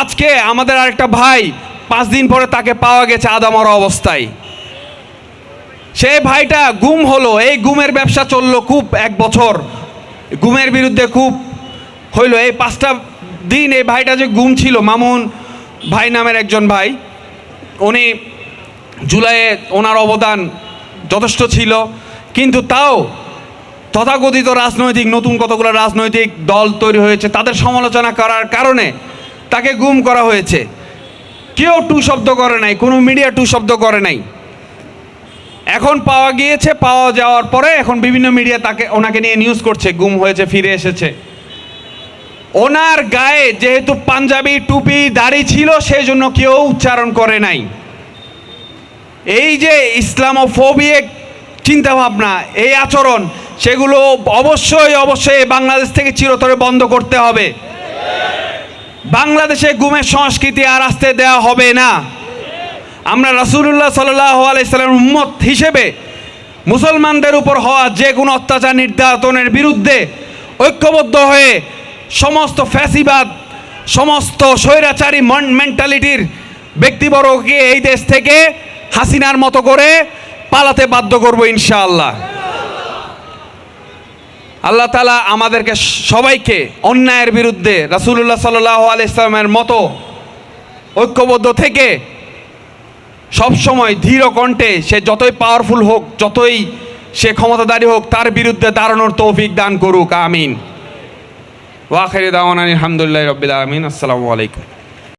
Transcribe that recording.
আজকে আমাদের আরেকটা ভাই পাঁচ দিন পরে তাকে পাওয়া গেছে আদামরা অবস্থায়। সে ভাইটা গুম হলো, এই গুমের ব্যবসা চলল খুব এক বছর। গুমের বিরুদ্ধে খুব হইল। এই পাঁচটা দিন এই ভাইটা যে গুম ছিল, মামুন ভাই নামের একজন ভাই, উনি জুলাইয়ে ওনার অবদান যথেষ্ট ছিল। কিন্তু তাও তথাকথিত রাজনৈতিক, নতুন কতগুলো রাজনৈতিক দল তৈরি হয়েছে, তাদের সমালোচনা করার কারণে তাকে গুম করা হয়েছে। কেউ টু শব্দ করে নাই, কোনো মিডিয়া টু শব্দ করে নাই। এখন পাওয়া গিয়েছে, পাওয়া যাওয়ার পরে এখন বিভিন্ন মিডিয়া তাকে, ওনাকে নিয়ে নিউজ করছে, গুম হয়েছে, ফিরে এসেছে। ওনার গায়ে যেহেতু পাঞ্জাবি, টুপি, দাড়ি ছিল সেই জন্য কেউ উচ্চারণ করে নাই। এই যে ইসলামোফোবিক চিন্তাভাবনা, এই আচরণ, সেগুলো অবশ্যই অবশ্যই বাংলাদেশ থেকে চিরতরে বন্ধ করতে হবে। বাংলাদেশে গুমের সংস্কৃতি আর আসতে দেওয়া হবে না। আমরা রাসুলুল্লাহ সাল্লাহ উম্মত হিসেবে মুসলমানদের উপর হওয়া যে কোনো অত্যাচার নির্যাতনের বিরুদ্ধে ঐক্যবদ্ধ হয়ে সমস্ত ফ্যাসিবাদ, সমস্ত স্বৈরাচারী মেন্টালিটির ব্যক্তিবর্গকে এই দেশ থেকে হাসিনার মতো করে পালাতে বাধ্য করব ইনশাআল্লাহ। আল্লাহ তালা আমাদেরকে সবাইকে অন্যায়ের বিরুদ্ধে রাসুলুল্লাহ সাল্লাহ আলাইসলামের মতো ঐক্যবদ্ধ থেকে সবসময় ধীর কণ্ঠে সে যতই পাওয়ারফুল হোক, যতই সে ক্ষমতাধারী হোক, তার বিরুদ্ধে দাঁড়ানোর তৌফিক দান করুক, আমিন। ওয়াখেরি দাওয়ান আলহামদুলিল্লাহ রবিল আলমিন, আসসালামু আলাইকুম।